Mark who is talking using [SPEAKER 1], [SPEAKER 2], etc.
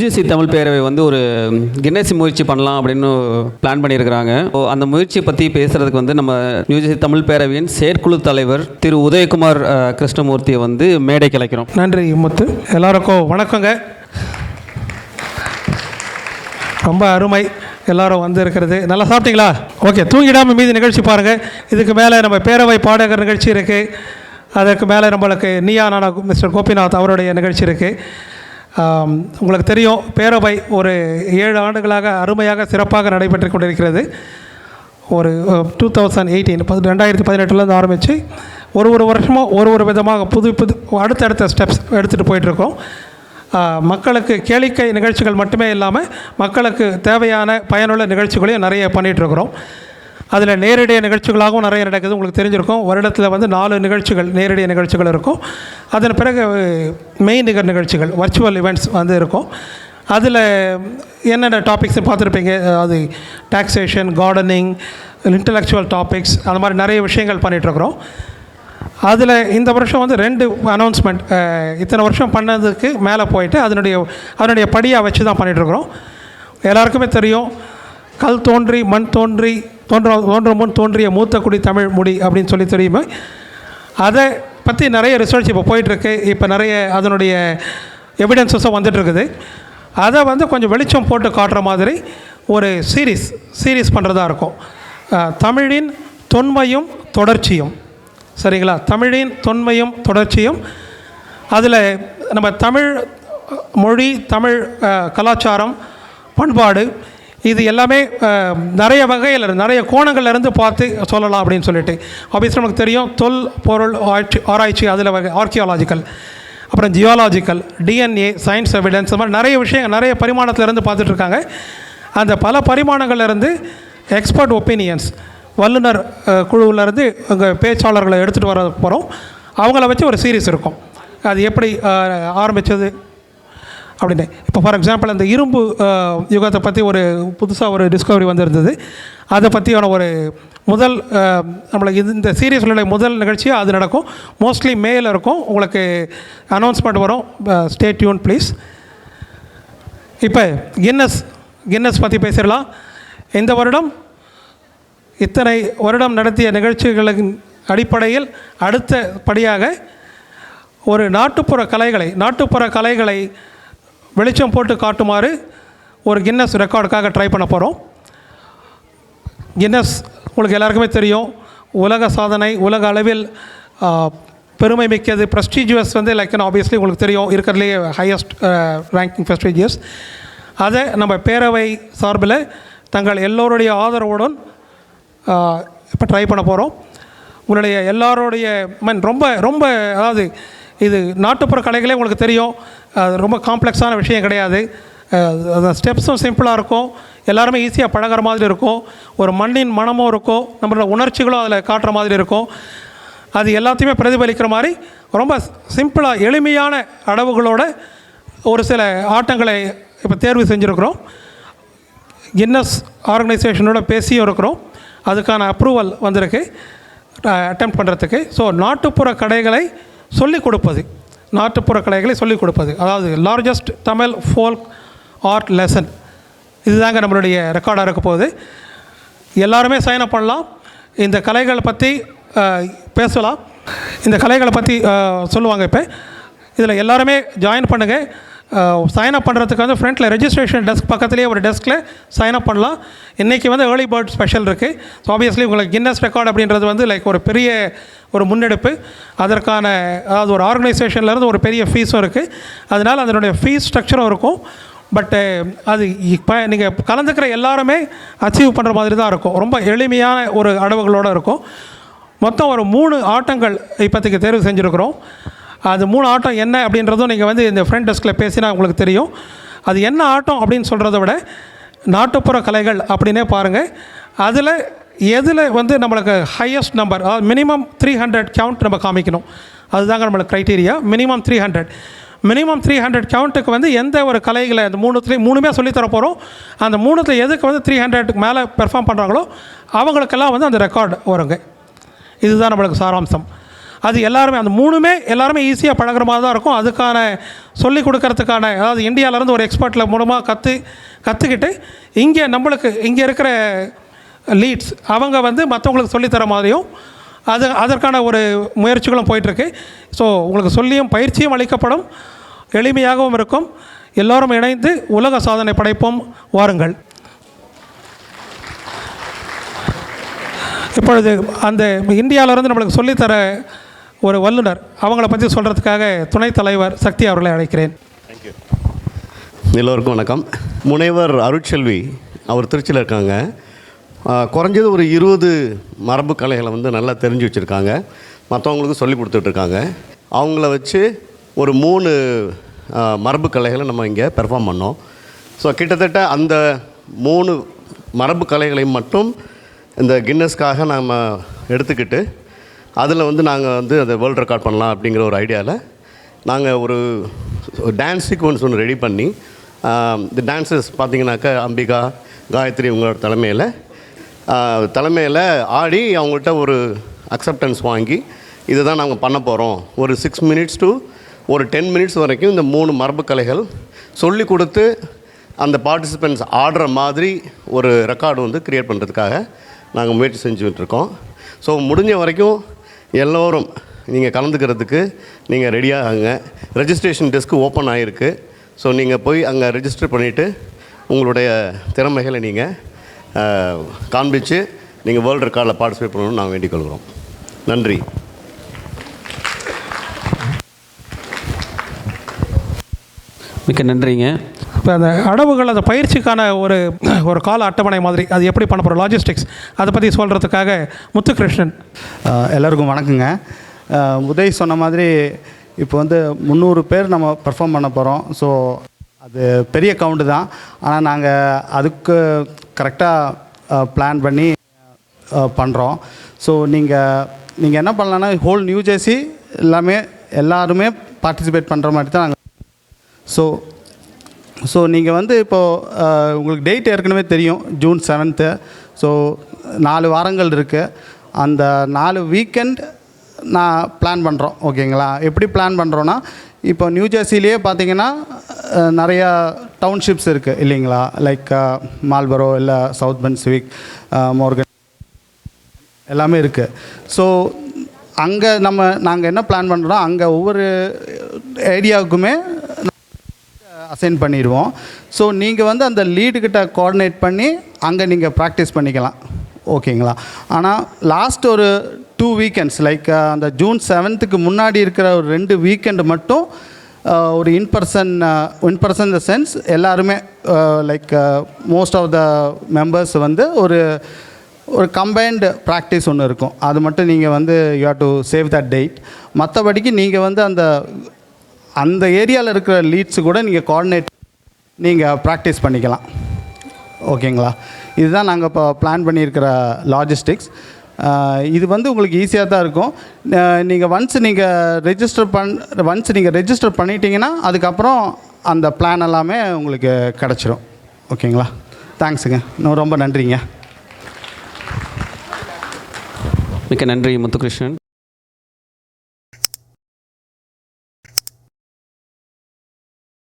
[SPEAKER 1] UGC Tamil பேரவை வந்து ஒரு கின்னஸ் முயற்சி பண்ணலாம் அப்படின்னு பிளான் பண்ணியிருக்கிறாங்க. அந்த முயற்சியை பற்றி பேசுகிறதுக்கு வந்து நம்ம யூஜிசி தமிழ் பேரவையின் செயற்குழு தலைவர் திரு உதயகுமார் கிருஷ்ணமூர்த்தியை வந்து மேடை கிளைக்கிறோம்
[SPEAKER 2] நன்றி முத்து. எல்லாருக்கும் வணக்கங்க. ரொம்ப அருமை. எல்லாரும் வந்து இருக்கிறது. நல்லா சாப்பிட்டீங்களா? ஓகே தூங்கிடாமல் மீதி நிகழ்ச்சி பாருங்கள் இதுக்கு மேலே நம்ம பேரவை பாடகர் நிகழ்ச்சி இருக்குது அதற்கு மேலே நம்மளுக்கு நீயா நானா மிஸ்டர் கோபிநாத் அவருடைய நிகழ்ச்சி இருக்குது உங்களுக்கு தெரியும் பேரவை ஒரு ஏழு ஆண்டுகளாக அருமையாக சிறப்பாக நடைபெற்று கொண்டிருக்கிறது. ஒரு டூ தௌசண்ட் எயிட்டீன் ரெண்டாயிரத்தி பதினெட்டுலேருந்து ஆரம்பித்து ஒரு ஒரு வருஷமும் ஒரு ஒரு விதமாக புது புது அடுத்தடுத்த ஸ்டெப்ஸ் எடுத்துகிட்டு போயிட்டுருக்கோம். மக்களுக்கு கேளிக்கை நிகழ்ச்சிகள் மட்டுமே இல்லாமல் மக்களுக்கு தேவையான பயனுள்ள நிகழ்ச்சிகளையும் நிறைய பண்ணிகிட்ருக்குறோம் அதில் நேரடி நிகழ்ச்சிகளாகவும் நிறைய நடக்குது. உங்களுக்கு தெரிஞ்சிருக்கும். வருடத்தில் வந்து நாலு நிகழ்ச்சிகள் நேரடி நிகழ்ச்சிகள் இருக்கும். அதன் பிறகு மெயின் நிகர் நிகழ்ச்சிகள் வர்ச்சுவல் இவெண்ட்ஸ் வந்து இருக்கும். அதில் என்னென்ன டாபிக்ஸ் பார்த்துருப்பீங்க? அது டாக்ஸேஷன் கார்டனிங் இன்டலெக்சுவல் டாபிக்ஸ் அந்த மாதிரி நிறைய விஷயங்கள் பண்ணிகிட்ருக்குறோம் அதில் இந்த வருஷம் வந்து ரெண்டு அனௌன்ஸ்மெண்ட் இத்தனை வருஷம் பண்ணதுக்கு மேலே போயிட்டு அதனுடைய அதனுடைய படியாக வச்சு தான் பண்ணிகிட்ருக்குறோம் எல்லாருக்குமே தெரியும். கல் தோன்றி மண் தோன்றி தோன்ற தோன்ற முன் தோன்றிய மூத்த குடி தமிழ் மொழி அப்படின்னு சொல்லி தெரியுமா? அதை பற்றி நிறைய ரிசர்ச் இப்போ போயிட்டுருக்கு. இப்போ நிறைய அதனுடைய எவிடன்சஸும் வந்துட்டுருக்குது. அதை வந்து கொஞ்சம் வெளிச்சம் போட்டு காட்டுற மாதிரி ஒரு சீரீஸ் சீரீஸ் பண்ணுறதா இருக்கும். தமிழின் தொன்மையும் தொடர்ச்சியும். சரிங்களா? தமிழின் தொன்மையும் தொடர்ச்சியும். அதில் நம்ம தமிழ் மொழி தமிழ் கலாச்சாரம் பண்பாடு இது எல்லாமே நிறைய வகையில் இருந்து, நிறைய கோணங்கள்ல இருந்து பார்த்து சொல்லலாம் அப்படின்னு சொல்லிட்டு. ஆப்வியஸ்லி நமக்கு தெரியும் தொல் பொருள் ஆட்சி ஆராய்ச்சி அதில் வகை ஆர்கியாலஜிக்கல் அப்புறம் ஜியாலாஜிக்கல் டிஎன்ஏ சயின்ஸ் எவிடன்ஸ் இந்த மாதிரி நிறைய விஷயங்கள் நிறைய பரிமாணத்திலேருந்து இருந்து பார்த்துட்டு இருக்காங்க. அந்த பல பரிமாணங்கள்லேருந்து எக்ஸ்பர்ட் ஒப்பீனியன்ஸ் வல்லுநர் குழுவிலேருந்து எங்கள் அங்கே பேச்சாளர்களை எடுத்துகிட்டு வர போகிறோம் அவங்கள வச்சு ஒரு சீரீஸ் இருக்கும். அது எப்படி ஆரம்பித்தது ஆரம்பிச்சது அப்படின்னு இப்போ ஃபார் எக்ஸாம்பிள் அந்த இரும்பு யுகத்தை பற்றி ஒரு புதுசாக ஒரு டிஸ்கவரி வந்திருந்தது. அதை பற்றியான ஒரு முதல் நம்மளுக்கு இது இந்த சீரியஸுடைய முதல் நிகழ்ச்சியாக அது நடக்கும். மோஸ்ட்லி மேல இருக்கும். உங்களுக்கு அனௌன்ஸ்மெண்ட் வரும். ஸ்டே டியூன் ப்ளீஸ் இப்போ கின்னஸ் கின்னஸ் பற்றி பேசிடலாம். இந்த வருடம் இத்தனை வருடம் நடத்திய நிகழ்ச்சிகளின் அடிப்படையில் அடுத்த படியாக ஒரு நாட்டுப்புற கலைகளை நாட்டுப்புற கலைகளை வெளிச்சம் போட்டு காட்டுமாறு ஒரு கின்னஸ் ரெக்கார்டுக்காக ட்ரை பண்ண போகிறோம் கின்னஸ் உங்களுக்கு எல்லாருக்குமே தெரியும் உலக சாதனை உலக அளவில் பெருமை மிக்கது ப்ரெஸ்டீஜியஸ் வந்து லைக் ஆப்வியஸ்லி உங்களுக்கு தெரியும் இருக்கிறதுலேயே ஹையஸ்ட் ரேங்கிங் ப்ரெஸ்டீஜியஸ் அதை நம்ம பேரவை சார்பில் தங்கள் எல்லோருடைய ஆதரவுடன் இப்போ ட்ரை பண்ண போகிறோம் உங்களுடைய எல்லாருடைய மீன் ரொம்ப ரொம்ப அதாவது இது நாட்டுப்புற கலைகளே உங்களுக்கு தெரியும். அது ரொம்ப காம்ப்ளெக்ஸான விஷயம் கிடையாது. அந்த ஸ்டெப்ஸும் சிம்பிளாக இருக்கும். எல்லாருமே ஈஸியாக பழகிற மாதிரி இருக்கும். ஒரு மண்ணின் மனமும் இருக்கும். நம்மளோட உணர்ச்சிகளும் அதில் காட்டுற மாதிரி இருக்கும். அது எல்லாத்தையுமே பிரதிபலிக்கிற மாதிரி ரொம்ப சிம்பிளாக எளிமையான அளவுகளோட ஒரு சில ஆட்டங்களை இப்போ தேர்வு செஞ்சுருக்கிறோம். கின்னஸ் ஆர்கனைசேஷனோட பேசியும் இருக்கிறோம். அதுக்கான அப்ரூவல் வந்திருக்கு. அட்டம் பண்ணுறதுக்கு ஸோ நாட்டுப்புற கடைகளை சொல்லிக் கொடுப்பது. நாட்டுப்புற கலைகளை சொல்லிக் கொடுப்பது. அதாவது largest Tamil folk art lesson இதுதாங்க நம்மளுடைய ரெக்கார்டாக இருக்க போகுது. எல்லாருமே சைன் அப் பண்ணலாம். இந்த கலைகளை பற்றி பேசலாம். இந்த கலைகளை பற்றி சொல்லுவாங்க இப்போ. இதில் எல்லாருமே ஜாயின் பண்ணுங்கள் சைன் அப் பண்ணுறதுக்கு வந்து ஃப்ரண்ட்டில் ரெஜிஸ்ட்ரேஷன் டெஸ்க் பக்கத்துலேயே ஒரு டெஸ்கில் சைன் அப் பண்ணலாம். இன்றைக்கி வந்து ஏர்லி பேர்ட் ஸ்பெஷல் இருக்குது ஸோ ஆப்வியஸ்லி உங்களுக்கு கின்னஸ் ரெக்கார்டு அப்படின்றது வந்து லைக் ஒரு பெரிய ஒரு முன்னெடுப்பு. அதற்கான அதாவது ஒரு ஆர்கனைசேஷன்லேருந்து ஒரு பெரிய ஃபீஸும் இருக்குது அதனால் அதனுடைய ஃபீஸ் ஸ்ட்ரக்சரும் இருக்கும். பட்டு அது இப்போ நீங்கள் கலந்துக்கிற எல்லாருமே அச்சீவ் பண்ணுற மாதிரி தான் இருக்கும். ரொம்ப எளிமையான ஒரு அளவுகளோடு இருக்கும். மொத்தம் ஒரு மூணு ஆட்டங்கள் இப்போதைக்கு தேர்வு செஞ்சுருக்குறோம். அது மூணு ஆட்டம் என்ன அப்படின்றதும் நீங்கள் வந்து இந்த ஃப்ரண்ட் டெஸ்கில் பேசினா உங்களுக்கு தெரியும். அது என்ன ஆட்டம் அப்படின்னு சொல்கிறத விட நாட்டுப்புற கலைகள் அப்படின்னே பாருங்கள் அதில் எதில் வந்து நம்மளுக்கு ஹையஸ்ட் நம்பர் அதாவது மினிமம் த்ரீ ஹண்ட்ரட் கவுண்ட் நம்ம காமிக்கணும். அதுதாங்க நம்மளுக்கு criteria minimum three hundred minimum three hundred கவுண்ட்டுக்கு வந்து எந்த ஒரு கலைகளை அந்த மூணுத்துலேயும் மூணுமே சொல்லித்தர போகிறோம் அந்த மூணுத்தில் எதுக்கு வந்து த்ரீ ஹண்ட்ரடுக்கு மேலே பெர்ஃபார்ம் பண்ணுறாங்களோ அவங்களுக்கெல்லாம் வந்து அந்த ரெக்கார்டு வருங்க. இதுதான் நம்மளுக்கு சாராம்சம். அது எல்லாருமே அந்த மூணுமே எல்லாருமே ஈஸியாக பழகுற மாதிரி தான் இருக்கும். அதுக்கான சொல்லி கொடுக்கறதுக்கான அதாவது இந்தியாவிலேருந்து ஒரு எக்ஸ்பர்ட்டில் மூலமாக கற்று கற்றுக்கிட்டு இங்கே நம்மளுக்கு இங்கே இருக்கிற லீட்ஸ் அவங்க வந்து மற்றவங்களுக்கு சொல்லித்தர மாதிரியும் அது அதற்கான ஒரு முயற்சிகளும் போயிட்டுருக்கு. ஸோ உங்களுக்கு சொல்லியும் பயிற்சியும் அளிக்கப்படும். எளிமையாகவும் இருக்கும். எல்லோரும் இணைந்து உலக சாதனை படைப்போம். வாருங்கள். இப்பொழுது அந்த இந்தியாவிலேருந்து நம்மளுக்கு சொல்லித்தர ஒரு வல்லுனர் அவங்கள பற்றி சொல்கிறதுக்காக துணைத் தலைவர் சக்தி அவர்களை அழைக்கிறேன்.
[SPEAKER 3] எல்லோருக்கும் வணக்கம். முனைவர் அருட்செல்வி அவர் திருச்சியில் இருக்காங்க. குறைஞ்சது ஒரு இருபது மரபு கலைகளை வந்து நல்லா தெரிஞ்சு வச்சுருக்காங்க. மற்றவங்களுக்கும் சொல்லி கொடுத்துட்ருக்காங்க அவங்கள வச்சு ஒரு மூணு மரபு கலைகளை நம்ம இங்கே பெர்ஃபார்ம் பண்ணோம். ஸோ கிட்டத்தட்ட அந்த மூணு மரபு கலைகளை மட்டும் இந்த கின்னஸ்க்காக நாம் எடுத்துக்கிட்டு அதில் வந்து நாங்கள் வந்து அந்த வேர்ல்ட் ரெக்கார்ட் பண்ணலாம் அப்படிங்கிற ஒரு ஐடியாவில் நாங்கள் ஒரு டான்ஸ் சீக்வன்ஸ் ஒன்று ரெடி பண்ணி இந்த டான்ஸஸ் பார்த்தீங்கன்னாக்கா அம்பிகா காயத்ரி உங்களோட தலைமையில் தலைமையில் ஆடி அவங்கள்ட்ட ஒரு அக்செப்டன்ஸ் வாங்கி இதை தான் நாங்கள் பண்ண போகிறோம் ஒரு சிக்ஸ் மினிட்ஸ் டு ஒரு டென் மினிட்ஸ் வரைக்கும் இந்த மூணு மரபு கலைகள் சொல்லி கொடுத்து அந்த பார்ட்டிசிபெண்ட்ஸ் ஆடுற மாதிரி ஒரு ரெக்கார்டு வந்து க்ரியேட் பண்ணுறதுக்காக நாங்கள் முயற்சி செஞ்சுக்கிட்டு இருக்கோம். ஸோ முடிஞ்ச வரைக்கும் எல்லோரும் நீங்கள் கலந்துக்கிறதுக்கு நீங்கள் ரெடியாகுங்க ரெஜிஸ்ட்ரேஷன் டெஸ்க்கு ஓப்பன் ஆகிருக்கு ஸோ நீங்கள் போய் அங்கே ரெஜிஸ்டர் பண்ணிவிட்டு உங்களுடைய திறமைகளை நீங்கள் காண்பித்து நீங்கள் வேர்ல்டு ரெக்கார்டில் பார்ட்டிசிபேட் பண்ணணும்னு நாங்கள் வேண்டிக் கொள்கிறோம். நன்றி.
[SPEAKER 1] மிக்க நன்றிங்க.
[SPEAKER 2] இப்போ அந்த அடவுகள் அந்த பயிற்சிக்கான ஒரு ஒரு கால அட்டவணை மாதிரி அது எப்படி பண்ண போகிறோம் லாஜிஸ்டிக்ஸ் அதை பற்றி சொல்கிறதுக்காக முத்துகிருஷ்ணன்.
[SPEAKER 4] எல்லோருக்கும் எல்லாருக்கும் வணக்கங்க. உதய் சொன்ன மாதிரி இப்போ வந்து முந்நூறு பேர் நம்ம பர்ஃபார்ம் பண்ண போகிறோம் ஸோ அது பெரிய கவுண்டு தான். ஆனால் நாங்கள் அதுக்கு கரெக்டாக பிளான் பண்ணி பண்ணுறோம் ஸோ நீங்கள் நீங்கள் என்ன பண்ணலான்னா ஹோல் நியூ ஜெர்சி எல்லாமே எல்லாருமே பார்ட்டிசிபேட் பண்ணுற மாதிரி தான் நாங்கள் ஸோ ஸோ நீங்கள் வந்து இப்போது உங்களுக்கு டேட் ஏற்கனவே தெரியும் ஜூன் செவன்த்து ஸோ நாலு வாரங்கள் இருக்குது அந்த நாலு வீக்கெண்ட் நான் பிளான் பண்ணுறோம் ஓகேங்களா எப்படி பிளான் பண்ணுறோன்னா இப்போ நியூ ஜெர்சிலேயே பார்த்தீங்கன்னா நிறையா டவுன்ஷிப்ஸ் இருக்குது இல்லைங்களா? லைக் மால்பரோ இல்லை சவுத் பென்சிவிக் மோர்கன் எல்லாமே இருக்குது ஸோ அங்கே நம்ம நாங்கள் என்ன பிளான் பண்ணுறோன்னா அங்கே ஒவ்வொரு ஏரியாவுக்குமே அசைன் பண்ணிடுவோம். ஸோ நீங்கள் வந்து அந்த லீடுக்கிட்ட கோஆர்டினேட் பண்ணி அங்கே நீங்கள் ப்ராக்டிஸ் பண்ணிக்கலாம். ஓகேங்களா ஆனால் லாஸ்ட் ஒரு டூ வீக்கெண்ட்ஸ் லைக் அந்த ஜூன் செவன்த்துக்கு முன்னாடி இருக்கிற ஒரு ரெண்டு வீக்கெண்டு மட்டும் ஒரு in person in person the sense எல்லாருமே like most of the members வந்து ஒரு ஒரு கம்பைன்டு ப்ராக்டிஸ் ஒன்று இருக்கும். அது மட்டும் நீங்கள் வந்து you have to save that date மற்றபடிக்கு நீங்கள் வந்து அந்த அந்த ஏரியாவில் இருக்கிற லீட்ஸு கூட நீங்கள் கோஆர்டினேட் நீங்கள் ப்ராக்டிஸ் பண்ணிக்கலாம். ஓகேங்களா? இதுதான் நாங்கள் இப்போ பிளான் பண்ணியிருக்கிற லாஜிஸ்டிக்ஸ் இது வந்து உங்களுக்கு ஈஸியாக தான் இருக்கும். நீங்கள் ஒன்ஸ் நீங்கள் ரெஜிஸ்டர் பண் ஒன்ஸ் நீங்கள் ரெஜிஸ்டர் பண்ணிட்டீங்கன்னா அதுக்கப்புறம் அந்த பிளான் எல்லாமே உங்களுக்கு கிடச்சிரும். ஓகேங்களா? தேங்க்ஸுங்க இன்னும் ரொம்ப நன்றிங்க.
[SPEAKER 1] மிக்க நன்றி முத்துகிருஷ்ணன்.